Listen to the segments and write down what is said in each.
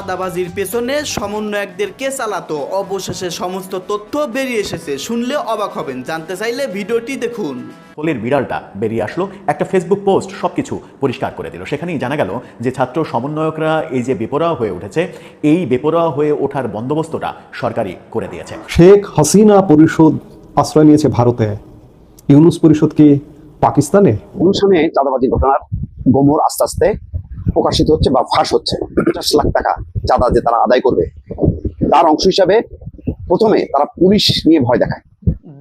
চাঁদাবাজির পেছনে সমন্বয়কদের কে চালাতো। অবশেষে সমস্ত তথ্য বেরিয়ে এসেছে। শুনলে অবাক হবেন। জানতে চাইলে ভিডিওটি দেখুন। হোলির বিড়ালটা বেরিয়ে আসলো একটা ফেসবুক পোস্ট সবকিছু পরিষ্কার করে দিল। সেখানেই জানা গেল যে ছাত্র সমন্বয়করা এই যে বেপরোয়া হয়ে উঠেছে এই বেপরোয়া হয়ে ওঠার বন্দোবস্তটা সরকারি করে দিয়েছে। শেখ হাসিনা পরিষদ আশ্রয় নিয়েছে ভারতে। ইউনুস পরিষদ কি পাকিস্তানে? অনুষ্ঠানে চাঁদাবাজির ঘটনার গোমর আস্তে আস্তে প্রকাশিত হচ্ছে বা ফাঁস হচ্ছে। পঞ্চাশ লাখ টাকা চাঁদা যে তারা আদায় করবে। তার অংশ হিসাবে প্রথমে তারা পুলিশ নিয়ে ভয় দেখায়।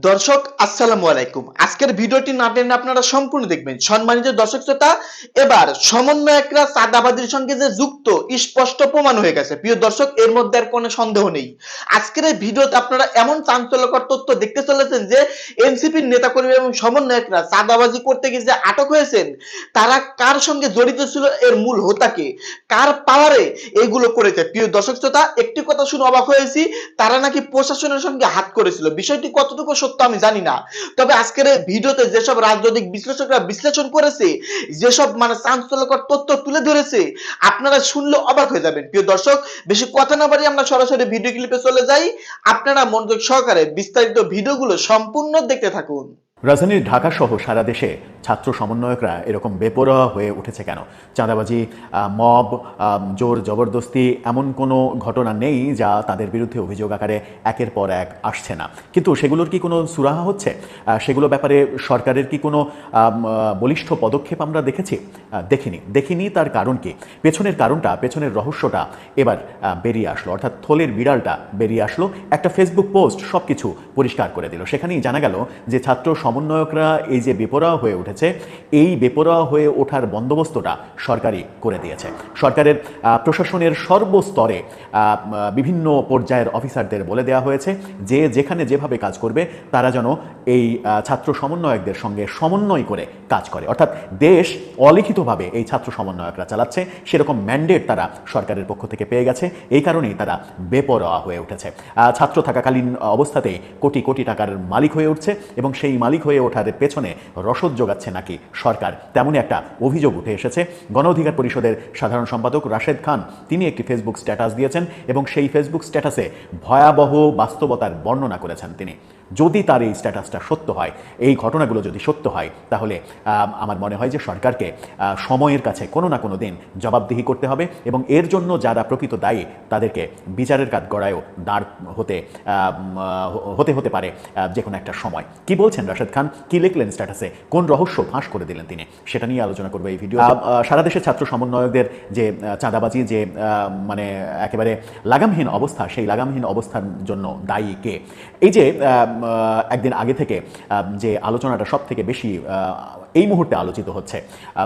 দর্শক, আসসালামু আলাইকুম। আজকের ভিডিওটি না টেনে আপনারা সম্পূর্ণ দেখবেন। সম্মানিত দর্শক শ্রোতা, এবার সমন্বয়করা চাঁদাবাজির সঙ্গে যে যুক্ত, স্পষ্ট প্রমাণ হয়ে গেছে। প্রিয় দর্শক, এর মধ্যে আর কোনো সন্দেহ নেই। আজকের এই ভিডিওতে আপনারা এমন চাঞ্চল্যকর তথ্য দেখতে চলেছেন যে, এনসিপির নেতাকর্মী এবং সমন্বয়করা চাঁদাবাজি করতে গিয়ে যে আটক হয়েছেন, তারা কার সঙ্গে জড়িত ছিল, এর মূল হোতাকে কার পাওয়ারে এইগুলো করেছে? প্রিয় দর্শক শ্রোতা, একটি কথা শুনে অবাক হয়েছি, তারা নাকি প্রশাসনের সঙ্গে হাত করেছিল। বিষয়টি কতটুকু সত্য আমি জানি না। তবে আজকের ভিডিওতে যেসব রাজনৈতিক বিশ্লেষকরা বিশ্লেষণ করেছে, যেসব মানে চাঞ্চল্যকর তথ্য তুলে ধরেছে, আপনারা শুনলে অবাক হয়ে যাবেন। প্রিয় দর্শক, বেশি কথা না বাড়ি আমরা সরাসরি ভিডিও ক্লিপে চলে যাই। আপনারা মনোযোগ সহকারে বিস্তারিত ভিডিওগুলো সম্পূর্ণ দেখতে থাকুন। রাজধানীর ঢাকা সহ সারা দেশে ছাত্র সমন্বয়করা এরকম বেপরোয়া হয়ে উঠেছে কেন? চাঁদাবাজি মব জোর, জবরদস্তি এমন কোনো ঘটনা নেই যা তাদের বিরুদ্ধে অভিযোগ আকারে একের পর এক আসছে না। কিন্তু সেগুলোর কি কোনো সুরাহা হচ্ছে? সেগুলো ব্যাপারে সরকারের কি কোনো বলিষ্ঠ পদক্ষেপ আমরা দেখেছি? দেখিনি। দেখিনি তার কারণ কি? পেছনের কারণটা, পেছনের রহস্যটা এবার বেরিয়ে আসলো। অর্থাৎ থলের বিড়ালটা বেরিয়ে আসলো, একটা ফেসবুক পোস্ট সব কিছু পরিষ্কার করে দিল। সেখানেই জানা গেল যে ছাত্র সমন্বয়করা এই যে বেপরোয়া হয়ে উঠেছে এই বেপরোয়া হয়ে ওঠার বন্দোবস্তটা সরকারি করে দিয়েছে। সরকারের প্রশাসনের সর্বস্তরে বিভিন্ন পর্যায়ের অফিসারদের বলে দেওয়া হয়েছে যে যেখানে যেভাবে কাজ করবে, তারা যেন এই ছাত্র সমন্বয়কদের সঙ্গে সমন্বয় করে কাজ করে। অর্থাৎ দেশ অলিখিতভাবে এই ছাত্র সমন্বয়করা চালাচ্ছে, সেরকম ম্যান্ডেট তারা সরকারের পক্ষ থেকে পেয়ে গেছে। এই কারণেই তারা বেপরোয়া হয়ে উঠেছে। ছাত্র থাকাকালীন অবস্থাতেই কোটি কোটি টাকার মালিক হয়ে উঠছে এবং সেই মালিক হয়ে ওঠার পেছনে রসদ যোগাচ্ছে নাকি সরকার? তেমনই একটা অভিযোগ উঠে এসেছে। গণ অধিকার পরিষদের সাধারণ সম্পাদক রাশেদ খান, তিনি একটি ফেসবুক স্ট্যাটাস দিয়েছেন এবং সেই ফেসবুক স্ট্যাটাসে ভয়াবহ বাস্তবতার বর্ণনা করেছেন তিনি। যদি তার এই স্ট্যাটাসটা সত্য হয় এই ঘটনাগুলো যদি সত্য হয় তাহলে আমার মনে হয় যে সরকারকে সময়ের কাছে কোনো না কোনো দিন জবাবদিহি করতে হবে এবং এর জন্য যারা প্রকৃত দায়ী তাদেরকে বিচারের কাজ গড়ায়ও দাঁড় হতে হতে হতে পারে যে কোনো একটা সময়। কি বলছেন রাশেদ খান? কি লিখলেন স্ট্যাটাসে কোন রহস্য ফাঁস করে দিলেন তিনি? সেটা নিয়ে আলোচনা করব এই ভিডিও সারা দেশের ছাত্র সমন্বয়কদের যে চাঁদাবাজি যে মানে একেবারে লাগামহীন অবস্থা সেই লাগামহীন অবস্থার জন্য দায়ী কে? এই যে একদিন আগে থেকে যে আলোচনাটা সব থেকে বেশি এই মুহূর্তে আলোচিত হচ্ছে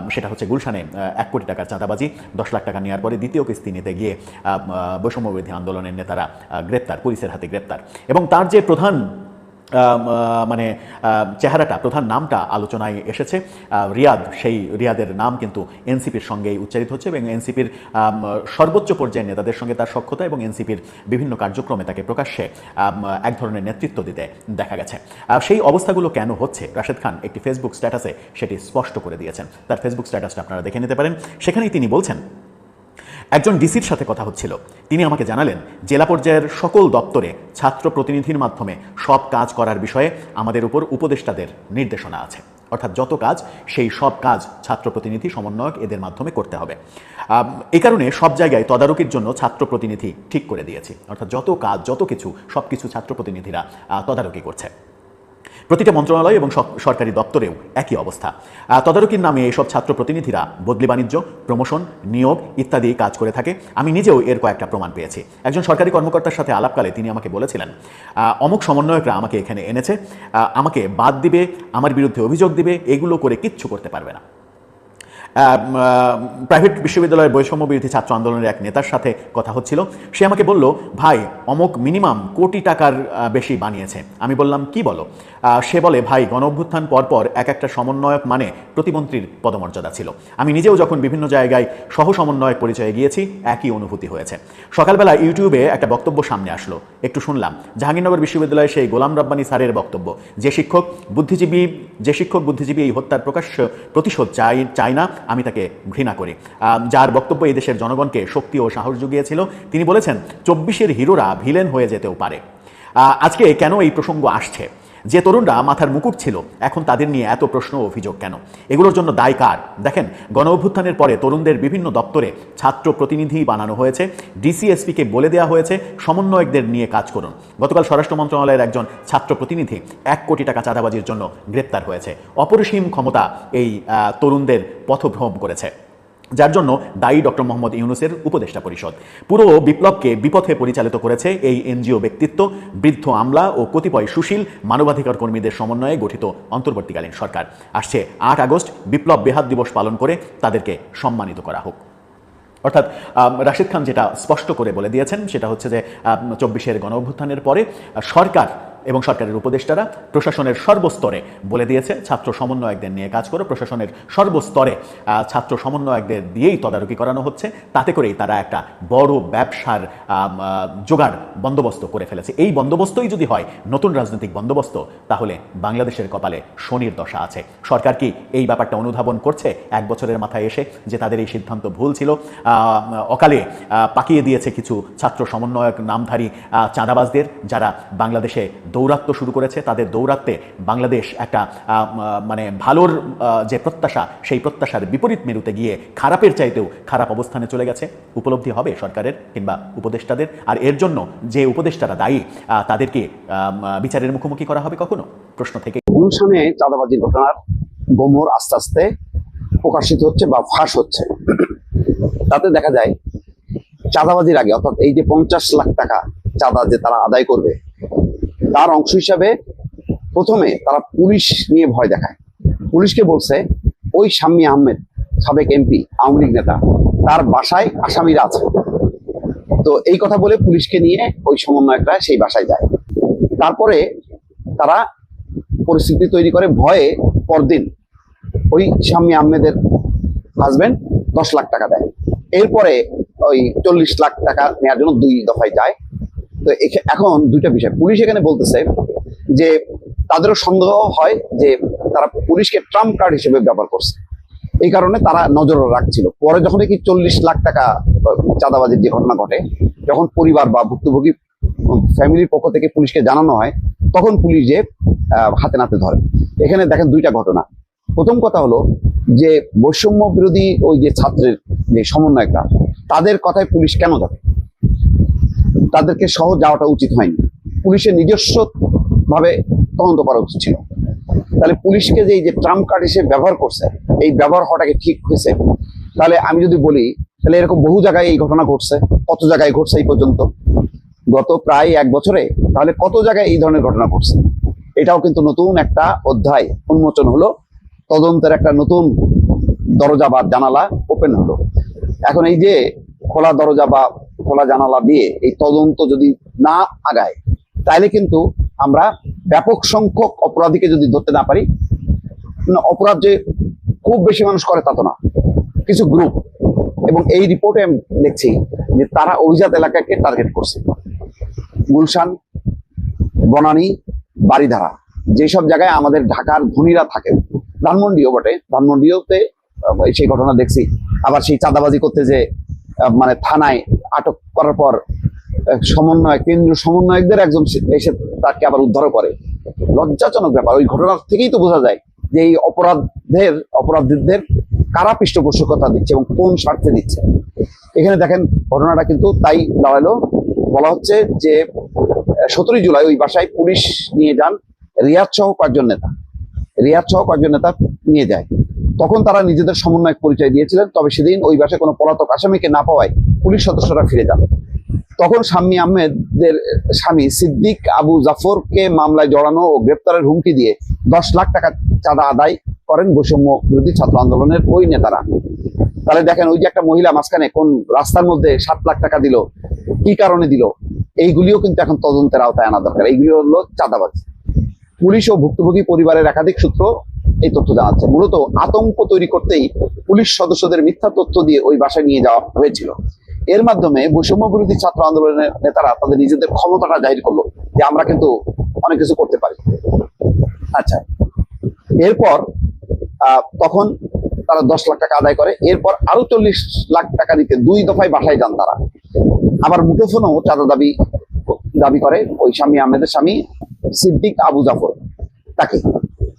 সেটা হচ্ছে গুলশানে এক কোটি টাকার চাঁদাবাজি দশ লাখ টাকা নেওয়ার পরে দ্বিতীয় কিস্তি নিতে গিয়ে আহ, আন্দোলনের নেতারা গ্রেপ্তার পুলিশের হাতে গ্রেপ্তার। এবং তার যে প্রধান মানে চেহারাটা, প্রধান নামটা আলোচনায় এসেছে। রিয়াদ, সেই রিয়াদের নাম কিন্তু এনসিপির সঙ্গেই উচ্চারিত হচ্ছে এবং এনসিপির সর্বোচ্চ পর্যায়ের নেতাদের সঙ্গে তার সক্ষতা এবং এনসিপির বিভিন্ন কার্যক্রমে তাকে প্রকাশ্যে এক ধরনের নেতৃত্ব দিতে দেখা গেছে। সেই অবস্থাগুলো কেন হচ্ছে? রাশেদ খান একটি ফেসবুক স্ট্যাটাসে সেটি স্পষ্ট করে দিয়েছেন। তার ফেসবুক স্ট্যাটাসটা আপনারা দেখে নিতে পারেন। সেখানেই তিনি বলছেন একজন ডিসির সাথে কথা হচ্ছিল। তিনি আমাকে জানালেন, জেলা পর্যায়ের সকল দপ্তরে ছাত্র প্রতিনিধির মাধ্যমে সব কাজ করার বিষয়ে আমাদের উপর উপদেষ্টাদের নির্দেশনা আছে। অর্থাৎ যত কাজ, সেই সব কাজ ছাত্র প্রতিনিধি সমন্বয়ক এদের মাধ্যমে করতে হবে। এই কারণে সব জায়গায় তদারকির জন্য ছাত্র প্রতিনিধি ঠিক করে দিয়েছি। অর্থাৎ যত কাজ, যত কিছু সব কিছু ছাত্র প্রতিনিধিরা তদারকি করছে। প্রতিটা মন্ত্রণালয় এবং সরকারি দপ্তরেও একই অবস্থা। তদারকির নামে এইসব ছাত্র প্রতিনিধিরা বদলি বাণিজ্য, প্রমোশন, নিয়োগ ইত্যাদি কাজ করে থাকে। আমি নিজেও এর কয়েকটা প্রমাণ পেয়েছি। একজন সরকারি কর্মকর্তার সাথে আলাপকালে তিনি আমাকে বলেছিলেন অমুক সমন্বয়করা আমাকে এখানে এনেছে আমাকে বাদ দিবে, আমার বিরুদ্ধে অভিযোগ দিবে, এগুলো করে কিচ্ছু করতে পারবে না। প্রাইভেট বিশ্ববিদ্যালয়ের বৈষম্য বিরোধী ছাত্র আন্দোলনের এক নেতার সাথে কথা হচ্ছিল। সে আমাকে বলল, ভাই, অমুক মিনিমাম কোটি টাকার বেশি বানিয়েছে। আমি বললাম, কি বলো? সে বলে, ভাই গণ অভ্যুত্থান পরপর এক একটা সমন্বয়ক মানে প্রতিমন্ত্রীর পদমর্যাদা ছিল। আমি নিজেও যখন বিভিন্ন জায়গায় সহ সমন্বয়ক পরিচয়ে গিয়েছি, একই অনুভূতি হয়েছে। সকালবেলা ইউটিউবে একটা বক্তব্য সামনে আসলো। একটু শুনলাম, জাহাঙ্গীরনগর বিশ্ববিদ্যালয়ের সেই গোলাম রব্বানী স্যারের বক্তব্য। যে শিক্ষক বুদ্ধিজীবী, যে শিক্ষক বুদ্ধিজীবী এই হত্যার প্রকাশ্য প্রতিশোধ চাই, চায় না আমি তাকে ঘৃণা করি। যার বক্তব্য এই দেশের জনগণকে শক্তি ও সাহস জুগিয়েছিল। তিনি বলেছেন, চব্বিশের হিরোরা ভিলেন হয়ে যেতেও পারে। আজকে কেন এই প্রসঙ্গ আসছে? যে তরুণরা মাথার মুকুট ছিল, এখন তাদের নিয়ে এত প্রশ্ন অভিযোগ কেন? এগুলোর জন্য দায় কার? দেখেন, গণ অভ্যুত্থানের পরে তরুণদের বিভিন্ন দপ্তরে ছাত্র প্রতিনিধি বানানো হয়েছে, ডিসিএসপিকে বলে দেওয়া হয়েছে, সমন্বয়কদের নিয়ে কাজ করুন। গতকাল স্বরাষ্ট্র মন্ত্রণালয়ের একজন ছাত্র প্রতিনিধি এক কোটি টাকা চাঁদাবাজির জন্য গ্রেপ্তার হয়েছে। অপরিসীম ক্ষমতা এই তরুণদের পথভ্রম করেছে। যার জন্য দায়ী ডক্টর মোহাম্মদ ইউনুসের উপদেষ্টা পরিষদ। পুরো বিপ্লবকে বিপথে পরিচালিত করেছে এই এনজিও ব্যক্তিত্ব, বৃদ্ধ আমলা ও কতিপয় সুশীল মানবাধিকার কর্মীদের সমন্বয়ে গঠিত অন্তর্বর্তীকালীন সরকার। আসছে আট আগস্ট, বিপ্লব বেহাত দিবস পালন করে তাদেরকে সম্মানিত করা হোক। অর্থাৎ রাশিদ খান যেটা স্পষ্ট করে বলে দিয়েছেন, সেটা হচ্ছে যে চব্বিশের গণ অভ্যুত্থানের পরে সরকার এবং সরকারের উপদেষ্টারা প্রশাসনের সর্বস্তরে বলে দিয়েছে, ছাত্র সমন্বয়কদের নিয়ে কাজ করে, প্রশাসনের সর্বস্তরে ছাত্র সমন্বয়কদের দিয়েই তদারকি করানো হচ্ছে, তাতে করেই তারা একটা বড় ব্যবসার জোগাড় বন্দোবস্ত করে ফেলেছে। এই বন্দোবস্তই যদি হয়, নতুন রাজনৈতিক বন্দোবস্ত, তাহলে বাংলাদেশের কপালে শনির দশা আছে। সরকার কি এই ব্যাপারটা অনুধাবন করছে? এক বছরের মাথায় এসে যে তাদের এই সিদ্ধান্ত ভুল ছিল অকালে পাকিয়ে দিয়েছে কিছু ছাত্র সমন্বয়ক, নামধারী চাঁদাবাজদের, যারা বাংলাদেশে দৌরাত্ম্য শুরু করেছে। তাদের দৌরাত্মে বাংলাদেশ একটা মানে ভালোর যে প্রত্যাশা, সেই প্রত্যাশার বিপরীত মেরুতে গিয়ে খারাপের চাইতেও খারাপ অবস্থানে চলে গেছে। উপলব্ধি হবে সরকারের কিংবা উপদেষ্টাদের। আর এর জন্য যে উপদেষ্টারা দায়ী তাদেরকে বিচারের মুখোমুখি করা হবে কখনো? প্রশ্ন থেকে গুলশানে চাঁদাবাজির ঘটনার গোমর আস্তে আস্তে প্রকাশিত হচ্ছে বা ফাঁস হচ্ছে। তাতে দেখা যায়, চাঁদাবাজির আগে অর্থাৎ এই যে পঞ্চাশ লাখ টাকা চাঁদা যে তারা আদায় করবে তার অংশ হিসাবে প্রথমে তারা পুলিশ নিয়ে ভয় দেখায়। পুলিশকে বলছে, ওই শাম্মী আহমেদ, সাবেক এমপি, আওয়ামী লীগ নেতা, তার বাসায় আসামিরা আছে। তো এই কথা বলে পুলিশকে নিয়ে ওই সমন্বয়করা সেই বাসায় যায়। তারপরে তারা পরিস্থিতি তৈরি করে ভয়ে পরদিন ওই শাম্মী আহমেদের হাজবেন্ড দশ লাখ টাকা দেয়। এরপরে ওই চল্লিশ লাখ টাকা নেওয়ার জন্য দুই দফায় যায়। তো এখা- এখন দুইটা বিষয়। পুলিশ এখানে বলতেছে যে তাদেরও সন্দেহ হয় যে তারা পুলিশকে ট্রাম্প কার্ড হিসেবে ব্যবহার করছে। এই কারণে তারা নজর রাখছিল। পরে যখন কি চল্লিশ লাখ টাকা চাঁদাবাজির যে ঘটনা ঘটে, যখন পরিবার বা ভুক্তভোগী ফ্যামিলির পক্ষ থেকে পুলিশকে জানানো হয়, তখন পুলিশ যে হাতে নাতে ধরে। এখানে দেখেন দুইটা ঘটনা। প্রথম কথা হলো যে বৈষম্য বিরোধী ওই যে ছাত্রের যে সমন্বয়করা, তাদের কথায় পুলিশ কেন যাবে তাদেরকে সহ যাওয়াটা উচিত হয়নি। পুলিশের নিজস্ব ভাবে তদন্ত করা উচিত ছিল। তাহলে পুলিশকে যে এই যে ট্রাম্প কার্ড হিসেবে ব্যবহার করছে, এই ব্যবহার হওয়াটাকে ঠিক হয়েছে? তাহলে আমি যদি বলি, তাহলে এরকম বহু জায়গায় এই ঘটনা ঘটছে, কত জায়গায় ঘটছে এই পর্যন্ত? গত প্রায় এক বছরে, তাহলে কত জায়গায় এই ধরনের ঘটনা ঘটছে? এটাও কিন্তু নতুন একটা অধ্যায়। উন্মোচন হলো, তদন্তের একটা নতুন দরজা বা জানালা ওপেন হলো। এখন এই যে খোলা দরজা বা খোলা জানালা দিয়ে এই তদন্ত যদি না আগায়, তাহলে কিন্তু আমরা ব্যাপক সংখ্যক অপরাধীকে যদি ধরতে না পারি অপরাধ যে খুব বেশি মানুষ করে তা তো না, কিছু গ্রুপ এবং এই রিপোর্টে আমি দেখছি যে তারা অভিজাত এলাকাকে টার্গেট করছে। গুলশান, বনানী বাড়িধারা যেসব জায়গায় আমাদের ঢাকার ধনীরা থাকে, ধানমন্ডিও বটে। ধানমন্ডিওতে সেই ঘটনা দেখছি। আবার সেই চাঁদাবাজি করতে যে মানে থানায় আটক করার পর সমন্বয়, কেন্দ্রীয় সমন্বয়কদের একজন এসে তাকে আবার উদ্ধার করে। লজ্জাজনক ব্যাপার, ওই ঘটনার থেকেই তো বোঝা যায় যে এই অপরাধের অপরাধীদের কারা পৃষ্ঠপোষকতা দিচ্ছে এবং কোন স্বার্থে দিচ্ছে। এখানে দেখেন, ঘটনাটা কিন্তু তাই দাঁড়াল। বলা হচ্ছে যে, সতেরোই জুলাই ওই বাসায় পুলিশ নিয়ে যান রিয়াদ সহ কয়েকজন নেতা। রিয়াদ সহ কয়েকজন নেতা নিয়ে যায়। তখন তারা নিজেদের সমন্বয়ক পরিচয় দিয়েছিলেন, তবে সেদিন ওই বাসায় কোনো পলাতক আসামিকে না পাওয়ায় পুলিশ সদস্যরা ফিরে যান। তখন শাম্মী আহমেদের স্বামী সিদ্দিক আবু জাফরকে মামলায় জড়ানো ও গ্রেপ্তারের হুমকি দিয়ে দশ লাখ টাকা চাঁদা আদায় করেন বৈষম্য বিরোধী ছাত্র আন্দোলনের ওই নেতারা। তাহলে দেখেন ওই যে একটা মহিলা মাঝখানে কোন রাস্তার মধ্যে সাত লাখ টাকা দিল, কি কারণে দিল, এইগুলিও কিন্তু এখন তদন্তের আওতায় আনা দরকার। এইগুলি হলো চাঁদাবাজি। পুলিশ ও ভুক্তভোগী পরিবারের একাধিক সূত্র এই তথ্য জানাচ্ছে। মূলত আতঙ্ক তৈরি করতেই পুলিশ সদস্যদের মিথ্যা তথ্য দিয়ে ওই বাসায় নিয়ে যাওয়া হয়েছিল। এর মাধ্যমে বৈষম্য বিরোধী ছাত্র আন্দোলনের নেতারা তাদের নিজেদের ক্ষমতাটা জাহির করল যে আমরা কিন্তু অনেক কিছু করতে পারি। আচ্ছা এরপর তখন তারা দশ লাখ টাকা আদায় করে, এরপর আরও চল্লিশ লাখ টাকা দিতে দুই দফায় বাসায় যান তারা। আবার মুঠোফোনও চাঁদা দাবি দাবি করে ওই স্বামী আহমেদের স্বামী সিদ্দিক আবু জাফর। তাকে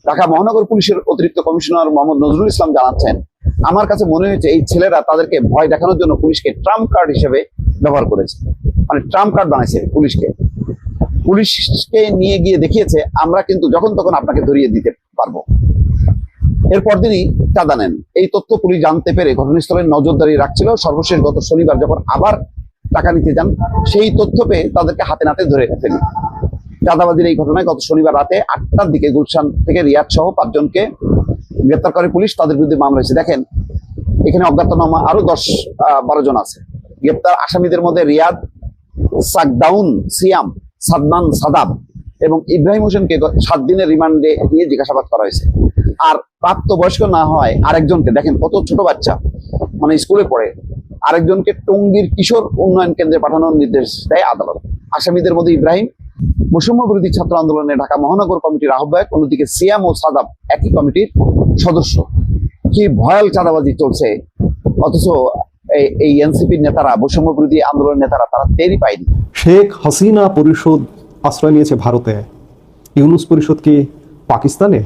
ঢাকা মহানগর পুলিশের অতিরিক্ত কমিশনার মোহাম্মদ নজরুল ইসলাম জানাচ্ছেন আমার কাছে মনে হয়েছে এই ছেলেরা তাদেরকে ভয় দেখানোর জন্য পুলিশকে ট্রাম্প কার্ড হিসেবে ব্যবহার করেছে। মানে ট্রাম্প কার্ড বানাইছে পুলিশকে। পুলিশকে নিয়ে গিয়ে দেখিয়েছে, আমরা কিন্তু যখন তখন আপনাকে ধরিয়ে দিতে পারব। এরপর দিনই চাঁদা নেন। এই তথ্য পুলিশ জানতে পেরে ঘটনাস্থলে নজরদারি রাখছিল। সর্বশেষ গত শনিবার যখন আবার টাকা নিতে যান, সেই তথ্য পেয়ে তাদেরকে হাতে নাতে ধরে ফেলি চাঁদাবাজির এই ঘটনায় গত শনিবার রাতে আটটার দিকে গুলশান থেকে রিয়াদ সহ পাঁচজনকে গ্রেপ্তার করে পুলিশ তাদের বিরুদ্ধে মামলা হয়েছে দেখেন, এখানে অজ্ঞাতনামা আরও দশ বারো জন আছে। গ্রেপ্তার আসামিদের মধ্যে রিয়াদ, সাকদাউন, সিয়াম সাদমান সাদাব এবং ইব্রাহিম হোসেনকে সাত দিনের রিমান্ডে নিয়ে জিজ্ঞাসাবাদ করা হয়েছে। আর প্রাপ্তবয়স্ক না হয় আরেকজনকে, দেখেন কত ছোট বাচ্চা মানে স্কুলে পড়ে, আরেকজনকে টঙ্গীর কিশোর উন্নয়ন কেন্দ্রে পাঠানোর নির্দেশ দেয় আদালত। আসামিদের মধ্যে ইব্রাহিম বৈষম্য বিরোধী ছাত্র আন্দোলনে ঢাকা মহানগর কমিটির আহ্বায়ক, অন্যদিকে সিয়াম ও সাদাব একই কমিটির সদস্য। কি ভয়াল চাঁদাবাজি চলছে, অথচ এই- এনসিপির নেতারা, বৈষম্য বিরোধী আন্দোলনের নেতারা তারা টেরই পায়নি। শেখ হাসিনা পরিষদ আশ্রয় নিয়েছে ভারতে। ইউনুস পরিষদ কি পাকিস্তানে?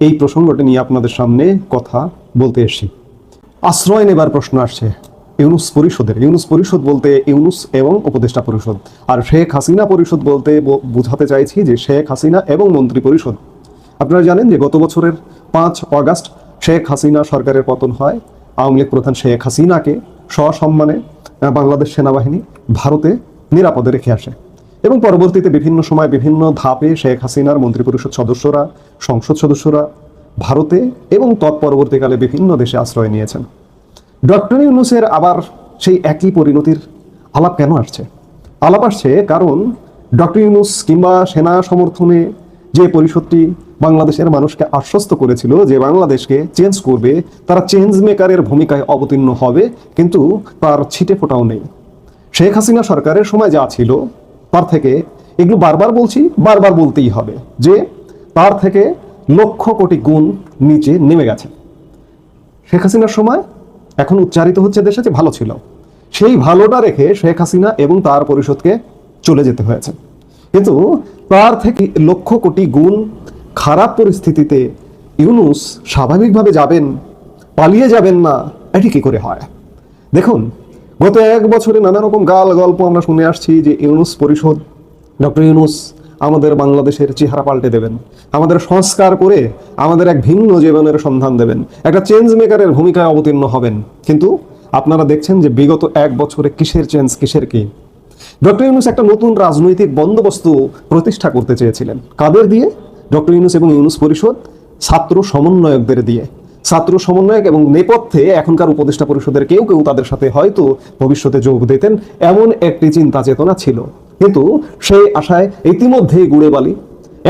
এই প্রসঙ্গটা নিয়ে আপনাদের সামনে কথা বলতে এসেছি। আশ্রয় নেবার প্রশ্ন আসছে। ইউনুস পরিষদের, ইউনুস পরিষদ বলতে ইউনুস এবং উপদেষ্টা পরিষদ। আর শেখ হাসিনা পরিষদ বলতে বোঝাতে চাইছি যে শেখ হাসিনা এবং মন্ত্রী পরিষদ। আপনারা জানেন যে গত বছরের পাঁচ অগাস্ট শেখ হাসিনা সরকারের পতন হয়। আওয়ামী লীগ প্রধান শেখ হাসিনাকে সসম্মানে বাংলাদেশ সেনাবাহিনী ভারতে নিরাপদে রেখে আসে। এবং পরবর্তীতে বিভিন্ন সময় বিভিন্ন ধাপে শেখ হাসিনার মন্ত্রিপরিষদ সদস্যরা, সংসদ সদস্যরা ভারতে এবং তৎপরবর্তীকালে বিভিন্ন দেশে আশ্রয় নিয়েছেন। ডক্টর ইউনুসের আবার সেই একই পরিণতির আলাপ কেন আসছে? আলাপ আসছে কারণ ডক্টর ইউনুস কিংবা সেনা সমর্থনে যে পরিষদটি বাংলাদেশের মানুষকে আশ্বস্ত করেছিল যে বাংলাদেশকে চেঞ্জ করবে, তারা চেঞ্জ মেকারের ভূমিকায় অবতীর্ণ হবে, কিন্তু তার ছিটে ফোটাও নেই। শেখ হাসিনা সরকারের সময় যা ছিল, তার থেকে এগুলো বারবার বলছি, বারবার বলতেই হবে যে তার থেকে লক্ষ কোটি গুণ নিচে নেমে গেছে। শেখ হাসিনার সময় এখন উচ্চারিত হচ্ছে দেশে যে ভালো ছিল। সেই ভালোটা রেখে শেখ হাসিনা এবং তার পরিষদকে চলে যেতে হয়েছে। কিন্তু তার থেকে লক্ষ কোটি গুণ খারাপ পরিস্থিতিতে ইউনুস স্বাভাবিকভাবে যাবেন, পালিয়ে যাবেন না, এটি কি করে হয়? দেখুন, গত এক বছরে নানা রকম গাল গল্প আমরা শুনে আসছি যে ইউনুস পরিষদ, ডক্টর ইউনুস আমাদের বাংলাদেশের চেহারা পাল্টে দেবেন। আমাদের সংস্কার করে আমাদের এক ভিন্ন জীবনের সন্ধান দেবেন। একটা চেঞ্জ মেকারের ভূমিকায় অবতীর্ণ হবেন। কিন্তু আপনারা দেখছেন যে বিগত এক বছরে কিসের চেঞ্জ কিসের কি? ডক্টর ইউনুস একটা নতুন রাজনৈতিক বন্দোবস্ত প্রতিষ্ঠা করতে চেয়েছিলেন। কাদের দিয়ে? ডক্টর ইউনুস এবং ইউনুস পরিষদ ছাত্র সমন্বয়কদের দিয়ে। ছাত্র সমন্বয়ক এবং নেপথ্যে এখনকার উপদেষ্টা পরিষদের কেউ কেউ তাদের সাথে হয়তো ভবিষ্যতে যোগ দিতেন। এমন একটি চিন্তা চেতনা ছিল। কিন্তু সেই আশায় ইতিমধ্যেই গুড়ে বালি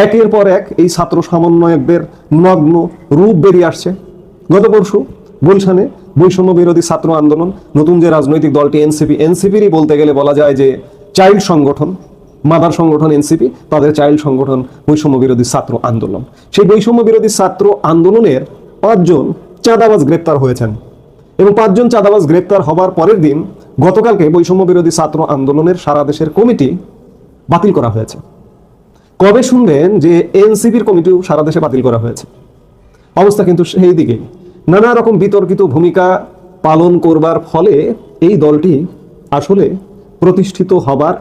একের পর এক এই ছাত্র সমন্বয়কদের নগ্ন রূপ বেরিয়ে আসছে। গত পরশু গুলশানে বৈষম্য বিরোধী ছাত্র আন্দোলন, নতুন যে রাজনৈতিক দলটি এনসিপি, এনসিপিরই বলতে গেলে বলা যায় যে চাইল্ড সংগঠন, মাদার সংগঠন এনসিপি, তাদের চাইল্ড সংগঠন বৈষম্য বিরোধী ছাত্র আন্দোলন। সেই বৈষম্য বিরোধী ছাত্র আন্দোলনের পাঁচজন চাঁদাবাজ গ্রেপ্তার হয়েছেন। এবং পাঁচজন চাঁদাবাজ গ্রেপ্তার হবার পরের দিন গতকালকে বৈষম্য বিরোধী ছাত্র আন্দোলনের সারা দেশের কমিটি বাতিল করা হয়েছে। কবে শুনবেন যে এনসিপির কমিটিও সারা দেশে বাতিল করা হয়েছে? অবস্থা কিন্তু সেই দিকে। নানা রকম বিতর্কিত ভূমিকা পালন করবার ফলে এই দলটি আসলে প্রতিষ্ঠিত হবার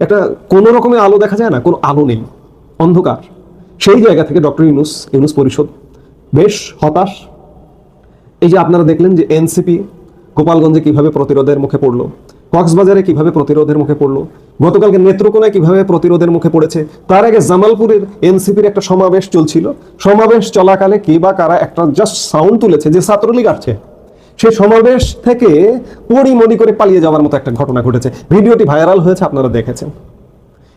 একটা কোনো রকমের আলো দেখা যায় না, কোনো আলো নেই। অন্ধকার। সেই জায়গা থেকে ডক্টর ইউনুস ইউনুস পরিষদ বেশ হতাশ। এই যে আপনারা দেখলেন যে এনসিপি গোপালগঞ্জে কীভাবে প্রতিরোধের মুখে পড়ল, কক্সবাজারে কীভাবে প্রতিরোধের মুখে পড়ল, গতকালকে নেত্রকোনায় কীভাবে প্রতিরোধের মুখে পড়েছে, তার আগে জামালপুরের এনসিপির একটা সমাবেশ চলছিল। সমাবেশ চলাকালে কে বা কারা একটা জাস্ট সাউন্ড তুলেছে যে ছাত্রলীগ আসছে। সেই সমাবেশ থেকে পড়িমড়ি করে পালিয়ে যাওয়ার মতো একটা ঘটনা ঘটেছে। ভিডিওটি ভাইরাল হয়েছে, আপনারা দেখেছেন।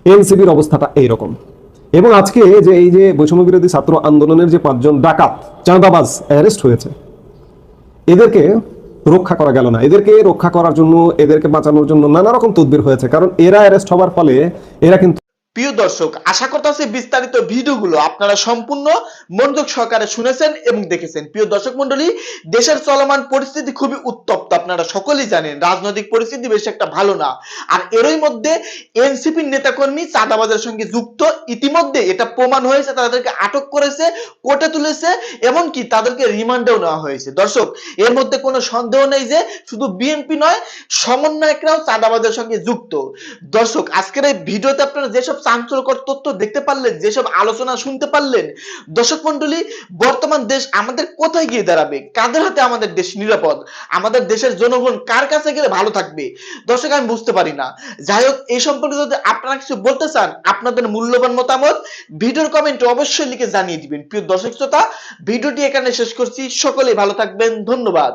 এনসিপির অবস্থাটা এইরকম। এবং আজকে যে এই যে বৈষম্য বিরোধী ছাত্র আন্দোলনের যে পাঁচজন ডাকাত, চাঁদাবাজ অ্যারেস্ট হয়েছে। এদেরকে রক্ষা করা গেল না। এদেরকে রক্ষা করার জন্য, এদেরকে বাঁচানোর জন্য নানা রকম তদবির হয়েছে। কারণ এরা অ্যারেস্ট হবার ফলে এরা কিন্তু প্রিয় দর্শক, আশা করতেছি বিস্তারিত ভিডিওগুলো আপনারা সম্পূর্ণ মনোযোগ সহকারে শুনেছেন এবং দেখেছেন। প্রিয় দর্শক মন্ডলী দেশের চলমান পরিস্থিতি খুবই উত্তপ্ত, আপনারা সকলেই জানেন, রাজনৈতিক পরিস্থিতি বেশ একটা ভালো না। আর এরই মধ্যে এনসিপির নেতাকর্মী চাঁদাবাজের সঙ্গে যুক্ত, ইতিমধ্যে এটা প্রমাণ হয়েছে, তাদেরকে আটক করেছে, কোর্টে তুলেছে, এমনকি তাদেরকে রিমান্ডেও নেওয়া হয়েছে। দর্শক, এর মধ্যে কোনো সন্দেহ নেই যে শুধু বিএনপি নয়, সমন্বয়করাও চাঁদাবাজের সঙ্গে যুক্ত। দর্শক, আজকের এই ভিডিওতে আপনারা যেসব চাঞ্চল্যকর তথ্য দেখতে পারলেন, যেসব আলোচনা শুনতে পারলেন। দর্শক মন্ডলী বর্তমান দেশ আমাদের কোথায় গিয়ে দাঁড়াবে? কাদের হাতে আমাদের দেশ নিরাপদ? আমাদের দেশের জনগণ কার কাছে গেলে ভালো থাকবে? দর্শক, আমি বুঝতে পারি না। যাই হোক, এই সম্পর্কে যদি আপনারা কিছু বলতে চান, আপনাদের মূল্যবান মতামত ভিডিওর কমেন্টে অবশ্যই লিখে জানিয়ে দিবেন। প্রিয় দর্শক শ্রোতা, ভিডিওটি এখানে শেষ করছি। সকলেই ভালো থাকবেন। ধন্যবাদ।